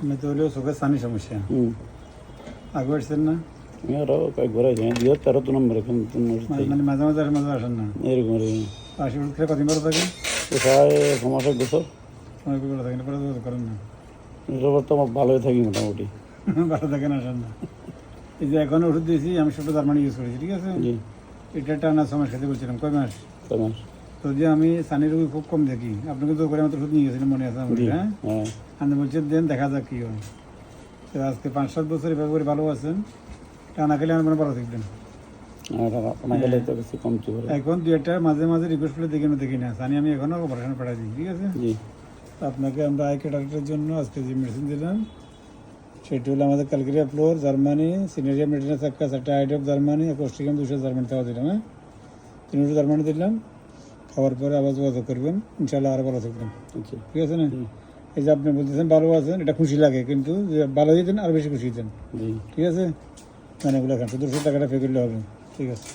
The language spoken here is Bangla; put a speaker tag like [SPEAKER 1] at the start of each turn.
[SPEAKER 1] আমি তো হলেও চোখের সানি সমস্যা
[SPEAKER 2] হুম
[SPEAKER 1] আগে আসছেন না
[SPEAKER 2] আরও কয়েকবার আছি তেরো তো নম্বর এখন
[SPEAKER 1] মানে মাঝে মাঝে মাঝে আসেন না
[SPEAKER 2] এরকম এরকম
[SPEAKER 1] আশি খেয়ে কদিন ভালো থাকেন
[SPEAKER 2] প্রায় ছমাস এক বছর
[SPEAKER 1] করে থাকেন পরে করেন না
[SPEAKER 2] এরপর তো আমার ভালোই থাকি মোটামুটি
[SPEAKER 1] ভালো থাকেন আসেন না এই যে এখন ওষুধ দিয়েছি আমি সবটা জার্মানি ইউজ করেছি ঠিক আছে এটা টানা মাস খেতে বলছিলাম কয় মাস
[SPEAKER 2] ছয় মাস
[SPEAKER 1] তো যে আমি সানি রোগী খুব কম দেখি আপনাকে তো করে মাত্র ওষুধ নিয়ে গেছিলেন মনে আছে আমার
[SPEAKER 2] জি
[SPEAKER 1] হ্যাঁ
[SPEAKER 2] হ্যাঁ
[SPEAKER 1] আপনি বলছেন দেন দেখা যাক কি হয় তো আজকে পাঁচ সাত বছর এভাবে করে ভালো আছেন টানা খেলে আমার মনে ভালো থাকবেন
[SPEAKER 2] আর আপনার গেলে তো কিছু কমতে পারে
[SPEAKER 1] এখন দু একটা মাঝে মাঝে রিকোয়েস্ট করে দেখি না দেখি না সানি আমি এখনও অপারেশন পাঠাই দিই ঠিক আছে
[SPEAKER 2] জি
[SPEAKER 1] তো আপনাকে আমরা আইকে ডাক্তারের জন্য আজকে যে মেডিসিন দিলাম সেটি হলো আমাদের calcarea fluor Germany cinerea Medina সাক্কা চারটা আইড অফ জার্মানি কোস্টিকাম দুশো জার্মানি খাওয়া দিলাম হ্যাঁ তিনশো জার্মানি দিলাম খাওয়ার পরে আবার যোগাযোগ করবেন ইনশাল্লাহ আর ভালো থাকবেন।
[SPEAKER 2] আচ্ছা।
[SPEAKER 1] ঠিক আছে না? এই যে আপনি বলতেছেন ভালো আছেন এটা খুশি লাগে কিন্তু ভালো দিতেন আর বেশি খুশি দিতেন। ঠিক আছে? মানে এগুলো খান শুধু টাকাটা পে করলে হবে। ঠিক আছে।